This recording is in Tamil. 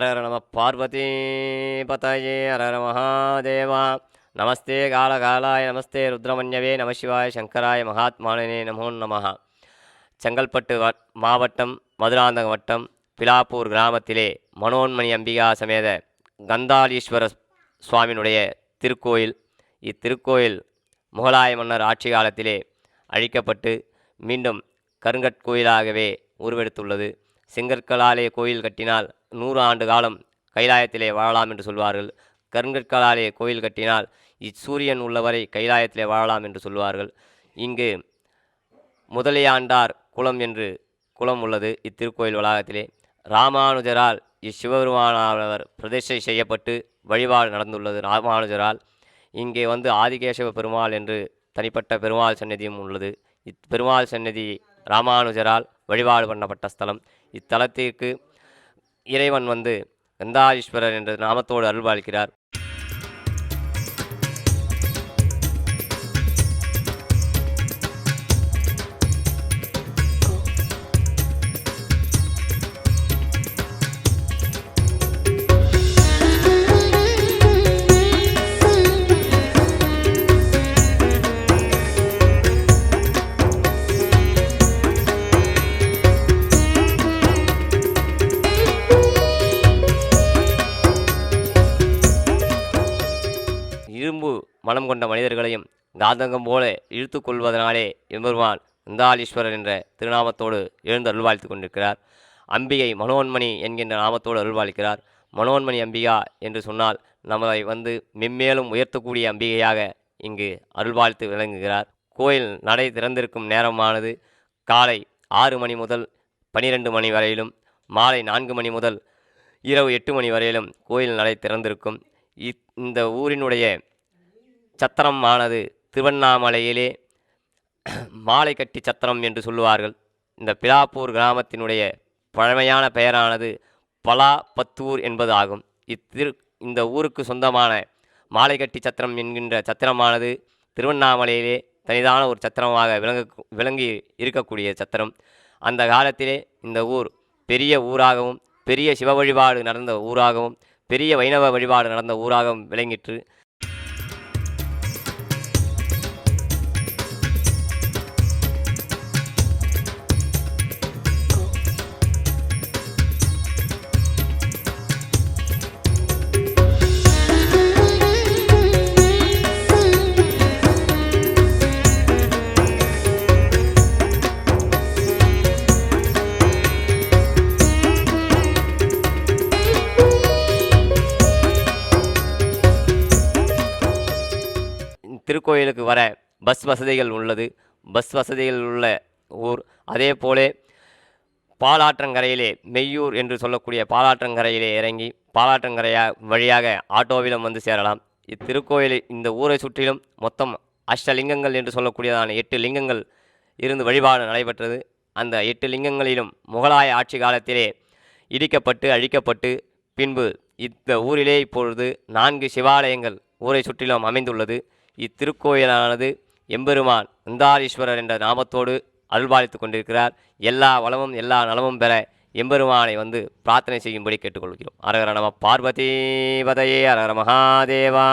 அரர நம பார்வதி பதயே அரர மகாதேவா நமஸ்தே காலகாலாய நமஸ்தே ருத்ரமன்யவே நமசிவாய சங்கராய மகாத்மானே நமோ நம செங்கல்பட்டு மாவட்டம் மதுராந்தக வட்டம் பிலாப்பூர் கிராமத்திலே மனோன்மணி அம்பிகா சமேத கந்தாளீஸ்வர சுவாமியினுடைய திருக்கோயில் இத்திருக்கோயில் முகலாய மன்னர் ஆட்சி காலத்திலே அழிக்கப்பட்டு மீண்டும் கருங்கற்கோயிலாகவே உருவெடுத்துள்ளது. செங்கற்களாலே கோயில் கட்டினால் நூறு ஆண்டு காலம் கைலாயத்திலே வாழலாம் என்று சொல்வார்கள். கருங்கற்களாலே கோயில் கட்டினால் இச்சூரியன் உள்ளவரை கைலாயத்திலே வாழலாம் என்று சொல்வார்கள். இங்கு முதலியாண்டார் குளம் என்று குளம் உள்ளது இத்திருக்கோயில் வளாகத்திலே. ராமானுஜரால் இச்சிவபெருமானவர் பிரதிஷ்டை செய்யப்பட்டு வழிபாடு நடந்துள்ளது ராமானுஜரால். இங்கே வந்து ஆதிகேசவ பெருமாள் என்று தனிப்பட்ட பெருமாள் சன்னதியும் உள்ளது. இப்பெருமாள் சன்னதி ராமானுஜரால் வழிபாடு பண்ணப்பட்ட ஸ்தலம். இத்தலத்திற்கு இறைவன் வந்து கந்தாஈஸ்வரர் என்ற நாமத்தோடு அருள்பாலிக்கிறார். மனம் கொண்ட மனிதர்களையும் தாதங்கம் போல இழுத்து கொள்வதனாலே எம்பெருமான் இந்தாலீஸ்வரர் என்ற திருநாமத்தோடு எழுந்து அருள்வாழ்த்து கொண்டிருக்கிறார். அம்பிகை மனோன்மணி என்கின்ற நாமத்தோடு அருள்வாளிக்கிறார் மனோன்மணி அம்பிகா என்று சொன்னால் நம்மளை வந்து மென்மேலும் உயர்த்தக்கூடிய அம்பிகையாக இங்கு அருள்வாழ்த்து விளங்குகிறார். கோயில் நடை திறந்திருக்கும் நேரமானது காலை ஆறு மணி முதல் பனிரெண்டு மணி வரையிலும் மாலை நான்கு மணி முதல் இரவு எட்டு மணி வரையிலும் கோயில் நடை திறந்திருக்கும். இந்த ஊரினுடைய சத்திரம் ஆனது திருவண்ணாமலையிலே மாலை கட்டி சத்திரம் என்று சொல்லுவார்கள். இந்த பிலாப்பூர் கிராமத்தினுடைய பழமையான பெயரானது பலா பத்தூர் என்பது ஆகும் இத்திரு இந்த ஊருக்கு சொந்தமான மாலைக்கட்டி சத்திரம் என்கின்ற சத்திரமானது திருவண்ணாமலையிலே தனிதான ஒரு சத்திரமாக விளங்க விளங்கி இருக்கக்கூடிய சத்திரம். அந்த காலத்திலே இந்த ஊர் பெரிய ஊராகவும் பெரிய சிவ வழிபாடு நடந்த ஊராகவும் பெரிய வைணவ வழிபாடு நடந்த ஊராகவும் விளங்கிற்று. திருக்கோயிலுக்கு வர பஸ் வசதிகள் உள்ளது. பஸ் வசதிகள் உள்ள ஊர். அதே போலே பாலாற்றங்கரையிலே மெய்யூர் என்று சொல்லக்கூடிய பாலாற்றங்கரையிலே இறங்கி பாலாற்றங்கரையா வழியாக ஆட்டோவிலும் வந்து சேரலாம். இத்திருக்கோயில் இந்த ஊரை சுற்றிலும் மொத்தம் அஷ்டலிங்கங்கள் என்று சொல்லக்கூடியதான எட்டு லிங்கங்கள் இருந்து வழிபாடு நடைபெற்றது. அந்த எட்டு லிங்கங்களிலும் முகலாய ஆட்சி காலத்திலே இடிக்கப்பட்டு அழிக்கப்பட்டு பின்பு இந்த ஊரிலே இப்பொழுது நான்கு சிவாலயங்கள் ஊரை சுற்றிலும் அமைந்துள்ளது. இத்திருக்கோயிலானது எம்பெருமான் அந்தாரீஸ்வரர் என்ற நாமத்தோடு அருள்பாலித்து கொண்டிருக்கிறார். எல்லா வளமும் எல்லா நலமும் பெற எம்பெருமானை வந்து பிரார்த்தனை செய்யும்படி கேட்டுக்கொள்கிறோம். அரகர நம பார்வதி பதையே அரகர மகாதேவா.